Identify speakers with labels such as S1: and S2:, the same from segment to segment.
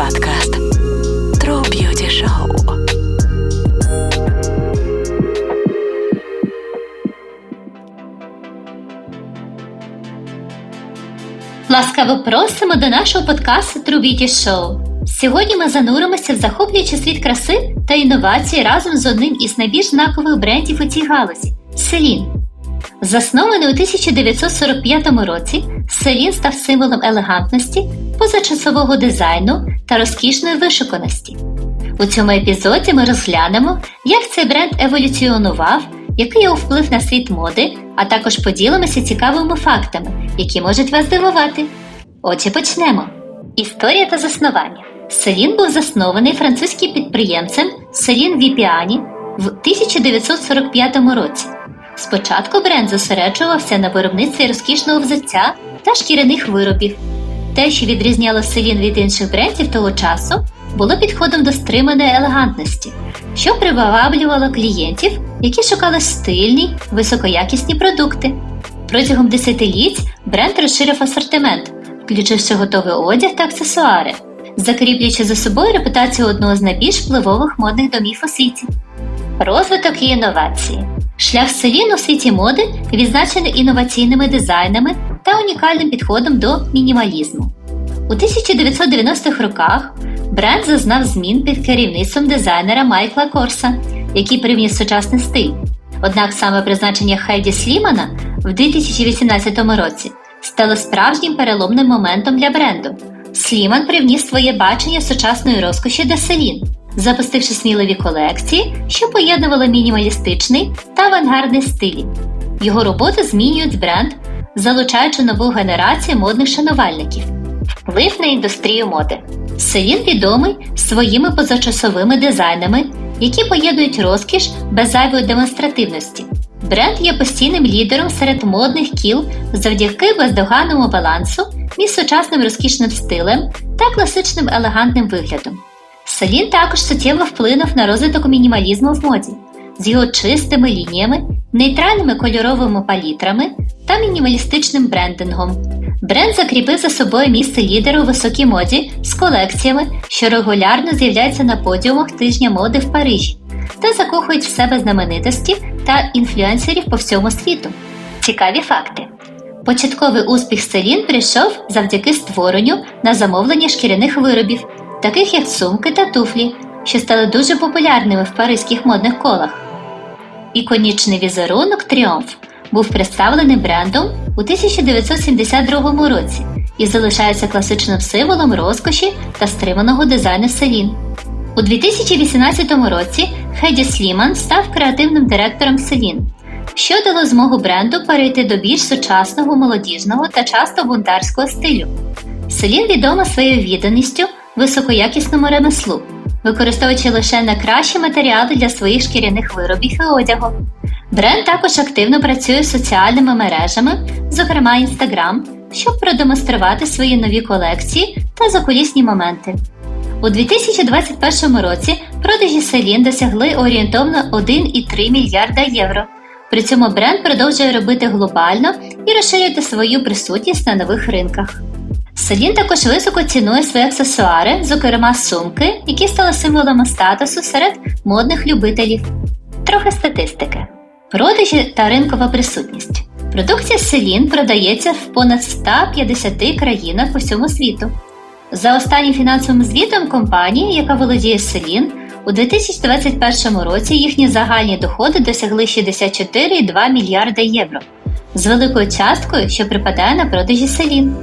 S1: подкаст True Beauty Show.
S2: Ласкаво просимо до нашого подкасту True Beauty Show. Сьогодні ми зануримося в захоплюючий світ краси та інновацій разом з одним із найбільш знакових брендів у цій галузі Селін. Заснований у 1945 році, Селін став символом елегантності, позачасового дизайну та розкішної вишуканості. У цьому епізоді ми розглянемо, як цей бренд еволюціонував, який його вплив на світ моди, а також поділимося цікавими фактами, які можуть вас здивувати. Отже, почнемо. Історія та заснування. Селін був заснований французьким підприємцем Селін Віпіані в 1945 році. Спочатку бренд зосереджувався на виробництві розкішного взуття та шкіряних виробів. Те, що відрізняло Селін від інших брендів того часу, було підходом до стриманої елегантності, що приваблювало клієнтів, які шукали стильні, високоякісні продукти. Протягом десятиліть бренд розширив асортимент, включивши готовий одяг та аксесуари, закріплюючи за собою репутацію одного з найбільш впливових модних домів у світі. Розвиток і інновації. Шлях Селін у світі моди відзначений інноваційними дизайнами та унікальним підходом до мінімалізму. У 1990-х роках бренд зазнав змін під керівництвом дизайнера Майкла Корса, який привніс сучасний стиль. Однак саме призначення Хайді Слімана в 2018 році стало справжнім переломним моментом для бренду. Сліман привніс своє бачення сучасної розкоші до селін, запустивши сміливі колекції, що поєднували мінімалістичний та авангардний стилі. Його роботи змінюють бренд, залучаючи нову генерацію модних шанувальників. Вплив на індустрію моди. Селін відомий своїми позачасовими дизайнами, які поєднують розкіш без зайвої демонстративності. Бренд є постійним лідером серед модних кіл завдяки бездоганному балансу між сучасним розкішним стилем та класичним елегантним виглядом. Селін також суттєво вплинув на розвиток мінімалізму в моді з його чистими лініями, нейтральними кольоровими палітрами та мінімалістичним брендингом. Бренд закріпив за собою місце лідера у високій моді з колекціями, що регулярно з'являються на подіумах тижня моди в Парижі та закохують в себе знаменитості та інфлюенсерів по всьому світу. Цікаві факти. Початковий успіх Селін прийшов завдяки створенню на замовлення шкіряних виробів, таких як сумки та туфлі, що стали дуже популярними в паризьких модних колах. Іконічний візерунок Тріумф був представлений брендом у 1972 році і залишається класичним символом розкоші та стриманого дизайну Селін. У 2018 році Хеді Сліман став креативним директором Селін, що дало змогу бренду перейти до більш сучасного, молодіжного та часто бунтарського стилю. Селін відома своєю відданістю високоякісному ремеслу, використовуючи лише найкращі матеріали для своїх шкіряних виробів і одягу. Бренд також активно працює з соціальними мережами, зокрема Instagram, щоб продемонструвати свої нові колекції та закулісні моменти. У 2021 році продажі Селін досягли орієнтовно 1,3 мільярда євро. При цьому бренд продовжує робити глобально і розширювати свою присутність на нових ринках. Селін також високо цінує свої аксесуари, зокрема сумки, які стали символами статусу серед модних любителів. Трохи статистики. Продажі та ринкова присутність. Продукція Селін продається в понад 150 країнах по всьому світу. За останнім фінансовим звітом компанії, яка володіє Селін, у 2021 році їхні загальні доходи досягли 64,2 мільярда євро з великою часткою, що припадає на продажі Селін.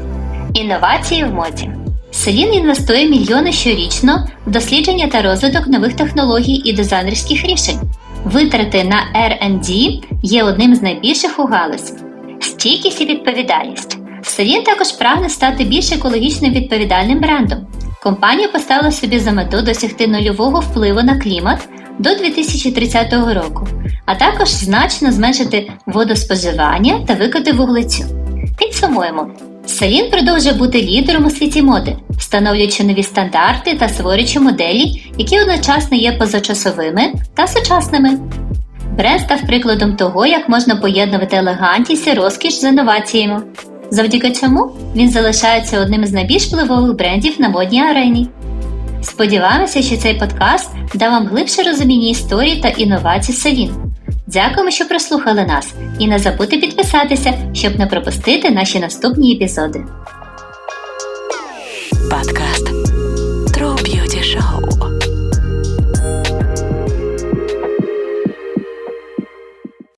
S2: Інновації в моді. Селін інвестує мільйони щорічно в дослідження та розвиток нових технологій і дизайнерських рішень. Витрати на R&D є одним з найбільших у галузі. Стійкість і відповідальність. Селін також прагне стати більш екологічно відповідальним брендом. Компанія поставила собі за мету досягти нульового впливу на клімат до 2030 року, а також значно зменшити водоспоживання та викиди вуглецю. Підсумуємо, Селін продовжує бути лідером у світі моди, встановлюючи нові стандарти та створюючи моделі, які одночасно є позачасовими та сучасними. Бренд став прикладом того, як можна поєднувати елегантність і розкіш з інноваціями. Завдяки цьому він залишається одним з найбільш впливових брендів на модній арені. Сподіваємося, що цей подкаст дав вам глибше розуміння історії та інновацій Селін. Дякуємо, що прослухали нас, і не забудьте підписатися, щоб не пропустити наші наступні епізоди.